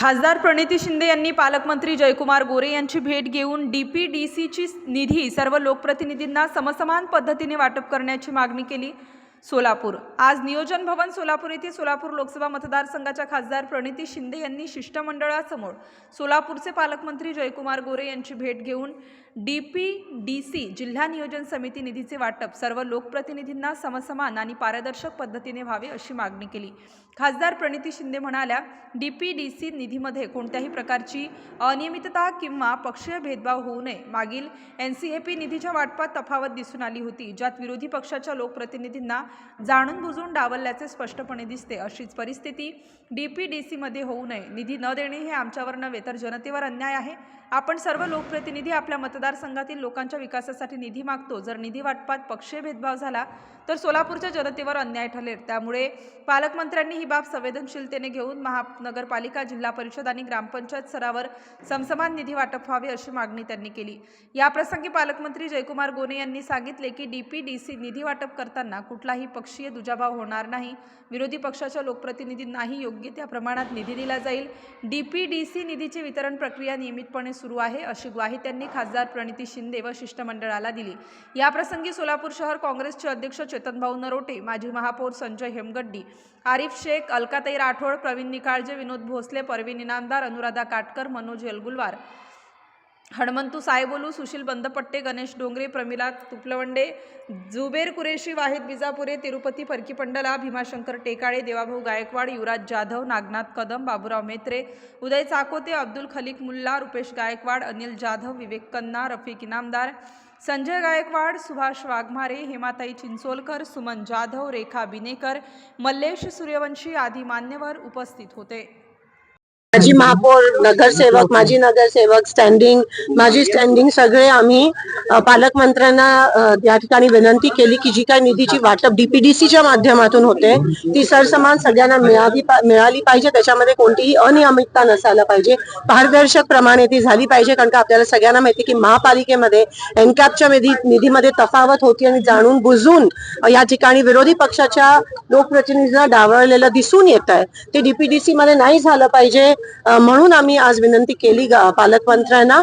खासदार प्रणिती शिंदे यांनी पालकमंत्री जयकुमार गोरे यांची भेट घेऊन डी पी डी सीची निधी सर्व लोकप्रतिनिधींना समसमान पद्धतीने वाटप करण्याची मागणी केली. सोलापूर. आज नियोजन भवन सोलापूर येथे सोलापूर लोकसभा मतदारसंघाच्या खासदार प्रणिती शिंदे यांनी शिष्टमंडळासमोर सोलापूरचे पालकमंत्री जयकुमार गोरे यांची भेट घेऊन डी पी डी सी जिल्हा नियोजन समिती निधीचे वाटप सर्व लोकप्रतिनिधींना समसमान आणि पारदर्शक पद्धतीने व्हावे अशी मागणी केली. खासदार प्रणिती शिंदे म्हणाल्या डी पी डी सी निधीमध्ये कोणत्याही प्रकारची अनियमितता किंवा पक्षीय भेदभाव होऊ नये. मागील एन सी ए पी निधीच्या वाटपात तफावत दिसून आली होती ज्यात विरोधी पक्षाच्या लोकप्रतिनिधींना जाणून बुजून डावलल्याचे स्पष्टपणे दिसते. अशीच परिस्थिती डी पी डी सीमध्ये होऊ नये. निधी न देणे हे आमच्यावर नव्हे तर जनतेवर अन्याय आहे. आपण सर्व लोकप्रतिनिधी आपल्या मतदारसंघातील लोकांच्या विकासासाठी निधी मागतो. जर निधी वाटपात पक्षीय भेदभाव झाला तर सोलापूरच्या जनतेवर अन्याय ठरेल. त्यामुळे पालकमंत्र्यांनी ही बाब संवेदनशीलतेने घेऊन महानगरपालिका जिल्हा परिषद आणि ग्रामपंचायत स्तरावर समसमान निधी वाटप व्हावे अशी मागणी त्यांनी केली. याप्रसंगी पालकमंत्री जयकुमार गोने यांनी सांगितले की डी पी डी सी निधी वाटप करताना कुठलाही पक्षीय दुजाभाव होणार नाही. विरोधी पक्षाच्या लोकप्रतिनिधींनाही योग्य त्या प्रमाणात निधी दिला जाईल. डी पी डी सी निधीची वितरण प्रक्रिया नियमितपणे सुरू आहे अशी ग्वाही त्यांनी खासदार प्रणिती शिंदे व शिष्टमंडळाला दिली. याप्रसंगी सोलापूर शहर काँग्रेसचे अध्यक्ष चेतनभाऊ नरोटे माजी महापौर संजय हेमगड्डी आरिफ शेख अलकाताई राठोड प्रवीण निकाळजे विनोद भोसले परवीन इनामदार अनुराधा काटकर मनोज येलगुलवार हणमंतू सायबोलू सुशील बंदपट्टे गणेश डोंगरे प्रमिला तुपलवंडे जुबेर कुरेशी वाहिद विजापुरे तिरुपती परकीपंडला भीमाशंकर टेकाळे देवाभाऊ गायकवाड युवराज जाधव नागनाथ कदम बाबूराव मेत्रे उदय चाकोते अब्दुल खलिक मुल्ला रुपेश गायकवाड अनिल जाधव विवेक कन्ना रफिक इनामदार संजय गायकवाड सुभाष वाघमारे हेमाताई चिंचोलकर सुमन जाधव रेखा बिनेकर मल्लेश सूर्यवंशी आदी मान्यवर उपस्थित होते. माजी महापौर नगरसेवक माजी नगरसेवक स्टँडिंग माजी स्टँडिंग सगळे आम्ही पालकमंत्र्यांना या ठिकाणी विनंती केली की जी काही निधीची वाटप डीपीडीसीच्या माध्यमातून होते ती सरसमान सगळ्यांना मिळावी मिळाली पाहिजे. त्याच्यामध्ये कोणतीही अनियमितता नसायला पाहिजे. पारदर्शक प्रमाणे ती झाली पाहिजे कारण का आपल्याला सगळ्यांना माहिती की महापालिकेमध्ये एनकॅपच्या निधी निधीमध्ये तफावत होती आणि जाणून बुजून या ठिकाणी विरोधी पक्षाच्या लोकप्रतिनिधींना डावळलेलं दिसून येत आहे ते डीपीडीसी मध्ये नाही झालं पाहिजे. म्हणून आम्ही आज विनंती केली ग- पालकमंत्र्यांना